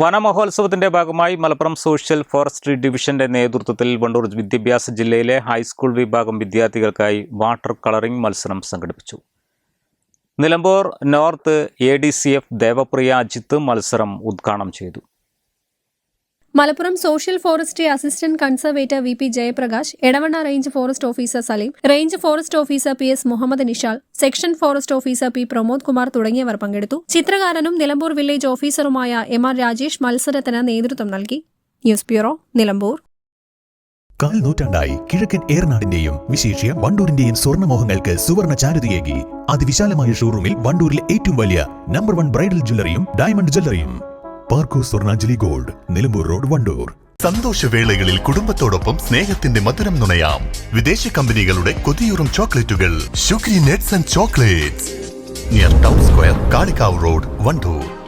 വനമഹോത്സവത്തിന്റെ ഭാഗമായി Malappuram social forestry ഡിവിഷന്റെ നേതൃത്വത്തിൽ വണ്ടൂർ വിദ്യാഭ്യാസ ജില്ലയിലെ ഹൈസ്കൂൾ വിഭാഗം വിദ്യാർത്ഥികൾക്കായി വാട്ടർ കളറിംഗ് മത്സരം സംഘടിപ്പിച്ചു. Nilambur north A D C F Devapriya Ajith മത്സരം ഉദ്ഘാടനം ചെയ്തു. Malappuram social forestry assistant conservator V P Jayaprakash Edavanna range forest officer Saleem range forest officer P S Muhammad Nishal section forest officer P Pramod Kumar തുടങ്ങിയവർ പങ്കെടുത്തു. ചിത്രകാരനും Nilambur village ഓഫീസറുമായ M R Rajesh മത്സരത്തിന് നേതൃത്വം നൽകി. News bureau Nilambur. കാൽ നൂറ്റാണ്ടായി കിഴക്കൻ ഏറനാടിന്റെയും വിശേഷ്യ വണ്ടൂരിന്റെയും സ്വർണമോഹങ്ങൾക്ക് സുവർണ ചാരുതയേകി അതിവിശാലമായ ഷോറൂമിൽ വണ്ടൂരിലെ ഏറ്റവും വലിയ നമ്പർ വൺ ബ്രൈഡൽ ജ്വല്ലറിയും diamond ജ്വല്ലറിയും. Parco Swarnanjali gold Nilambur road Wandoor. സന്തോഷവേളകളിൽ കുടുംബത്തോടൊപ്പം സ്നേഹത്തിന്റെ മധുരം നുണയാം. വിദേശ കമ്പനികളുടെ കൊതിയൂറും ചോക്ലേറ്റുകൾ. ഷുഗ്രി nets and chocolates. Near town square Kalikavu road Wandoor.